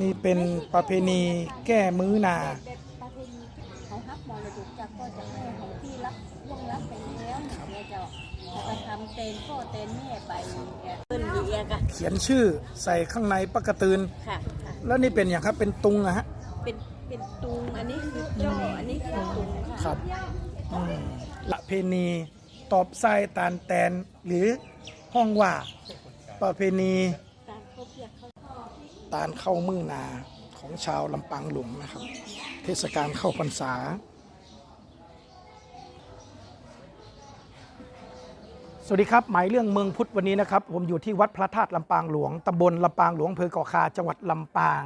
นี่เป็นประเพณีแก้มื้อนาแบบประเพณีเขาฮับมรดกจากพ่อจากแม่ของที่รับล่วงรับไปแล้วเนี่ยเจ้าแล้วก็ทำเตนพ่อเตนแม่ไปเนี่ยเปิ้นเยียกะเขียนชื่อใส่ข้างในปากกระตืนค่ะค่ะแล้วนี่เป็นอย่างครับเป็นตุงอะฮะเป็นเป็นตุงอันนี้คือจ้ออันนี้คือตุงค่ะครับอืมละเพณีตอบไส้ตานแตนหรือห้องว่าประเพณีการเขาเพียกเขา ตานเข้ามือนาของชาวลำปางหลวงนะครับ เทศกาลเข้าพรรษา สวัสดีครับ หมายเรื่องเมืองพุทธวันนี้นะครับ ผมอยู่ที่วัดพระธาตุลำปางหลวงตำบลลำปางหลวงอำเภอเกาะคาจังหวัดลำปาง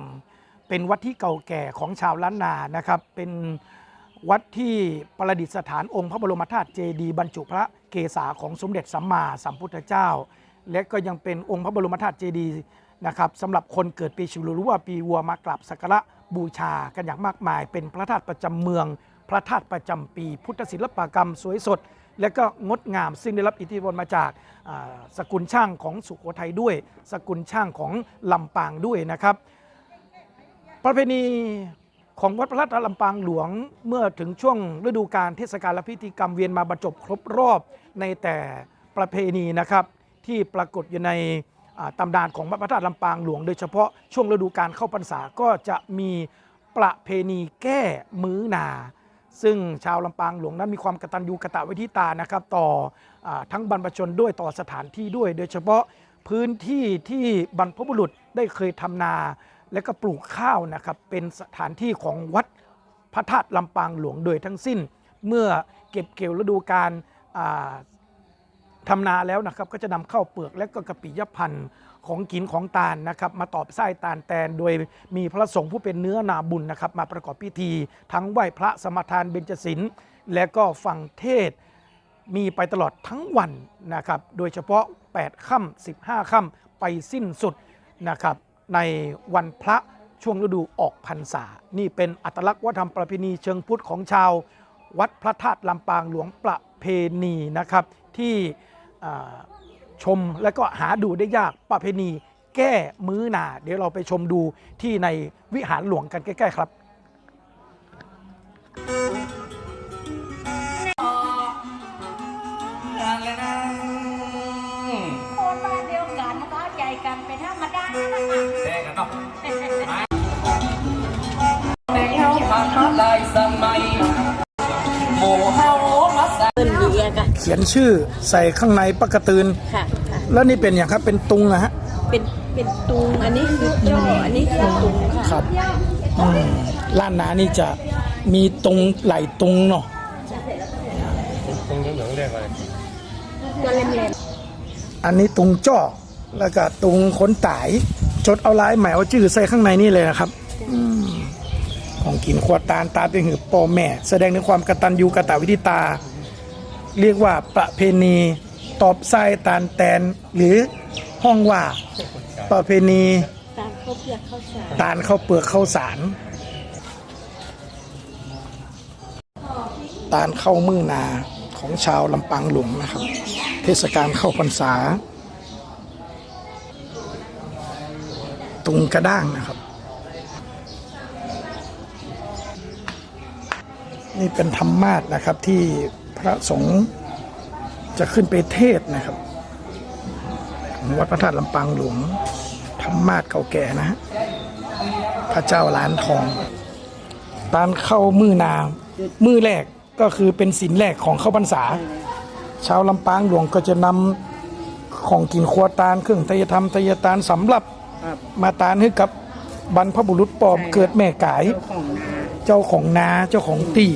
เป็นวัดที่เก่าแก่ของชาวล้านนานะครับ เป็นวัดที่ประดิษฐานองค์พระบรมธาตุเจดีย์บรรจุพระเกศาของสมเด็จสัมมาสัมพุทธเจ้า และก็ยังเป็นองค์พระบรมธาตุเจดีย์ นะครับสำหรับคนเกิดปีฉลูหรือว่าปีวัวมากราบสักการะบูชากันอย่างมากมาย เป็นพระธาตุประจำเมือง พระธาตุประจำปี พุทธศิลปกรรมสวยสด และก็งดงาม ซึ่งได้รับอิทธิพลมาจากสกุลช่างของสุโขทัยด้วย สกุลช่างของลำปางด้วยนะครับ ประเพณีของวัดพระธาตุลำปางหลวงเมื่อถึงช่วงฤดูการเทศกาลและพิธีกรรมเวียนมาบรรจบครบรอบในแต่ประเพณีนะครับที่ปรากฏอยู่ใน ตำนานของวัดพระธาตุลำปางหลวง โดยเฉพาะช่วงฤดูการเข้าพรรษาก็จะมีประเพณีแก้มื้อนา ซึ่งชาวลำปางหลวงนั้นมีความกตัญญูกะตเวทิตานะครับต่ออทั้งบรรพชนด้วยต่อสถานที่ด้วย โดยเฉพาะพื้นที่ที่บรรพบุรุษได้เคยทำนาและก็ปลูกข้าวนะครับเป็นสถานที่ของวัดพระธาตุลำปางหลวงโดยทั้งสิ้น เมื่อเก็บเกี่ยวฤดูการ ทำนาแล้วนะครับก็จะนำเข้าวเปลือกและก็กะปิยพันธ์ของกินของตาลนะครับมาตอบไส้ตาลแตนโดยมีพระสงฆ์ผู้เป็นเนื้อนาบุญนะครับมาประกอบพิธี ทั้งไหว้พระสมทานเบญจศีลป์และก็ฟังเทศมีไปตลอดทั้งวันนะครับโดยเฉพาะ 8 ค่ำ15 ค่ำไปสิ้นสุดนะครับในวันพระช่วงฤดูออกพรรษา นี่เป็นอัตลักษณ์วัฒนธรรมประเพณีเชิงพุทธของชาว วัดพระธาตุลำปางหลวงประเพณีนะครับที่ ชมและก็หาดูได้ยากประเพณี แก้มื้อนา เดี๋ยวเราไปชมดูที่ในวิหารหลวงกันใกล้ๆครับคนบ้านเดียวกันก็ใจกันเป็นธรรมดานะคะแช่กันเนาะในเฮาผ่านมาหลายสมัย ขียนชื่อใส่ข้างในปากกระตืนค่ะค่ะ แล้วนี่เป็นอย่างครับเป็นตุงนะฮะเป็นเป็นตุงอันนี้คือจ้ออันนี้คือตุงค่ะครับอืมล้านนานี่จะมีตุงไหลตุงเนาะตรงเหลืองเรียกอะไรตัวเล็มอันนี้ตุงจ้อแล้วก็ตุงขนตาย จดเอาลายหมายเอาชื่อใส่ข้างในนี่เลยนะครับอืมของกินขวดตาลตาเป็นหือปอแม่ แสดงถึงความกตัญญูกตวิธิตา เรียกว่าประเพณีตอบไส้ตาลแตนหรือห้องว่าประเพณีๆตามเขาเพียกเขาสารตาลข้าวเปลือกข้าวสาร ตาลเข้ามือนาของชาวลำปางหลวงนะครับ เทศกาลเข้าพรรษา ตุงกระด้างนะครับ นี่เป็นธรรมาสนะครับที่พ ระสงฆ์จะขึ้นไปเทศนะครับ วัดพระธาตุลำปางหลวงธรรมาสเก่าแก่นะฮะพระเจ้าล้านทองตานเข้ามือนา มือแรกก็คือเป็นสินแรกของเข้าพรรษา ชาวลำปางหลวงก็จะนำของกินครัวตาลเครื่องทยธรรมทยตาลสำหรับมาตานให้กับบรรพบุรุษปอบเกิดแม่กาย เจ้าของนาเจ้าของตี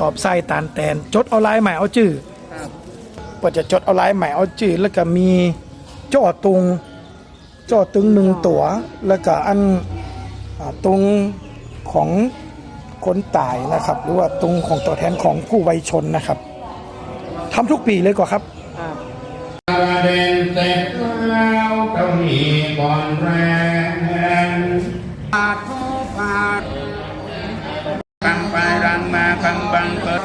ตอบไส้ตาลแตน จดเอาลายใหม่เอาจื่อก็จะจดเอาลายใหม่เอาจื่อแล้วก็มีจ่อตุงจอตึงหนึ่งตัว แล้วก็อันอ่าตุงของคนตายนะครับ หรือว่าตุงของตัวแทนของผู้วัยชนนะครับทำทุกปีเลยกว่าครับประเด็นเสร็จแล้วก็มีก่อนแรงอาทอ งมาคังบังเปิด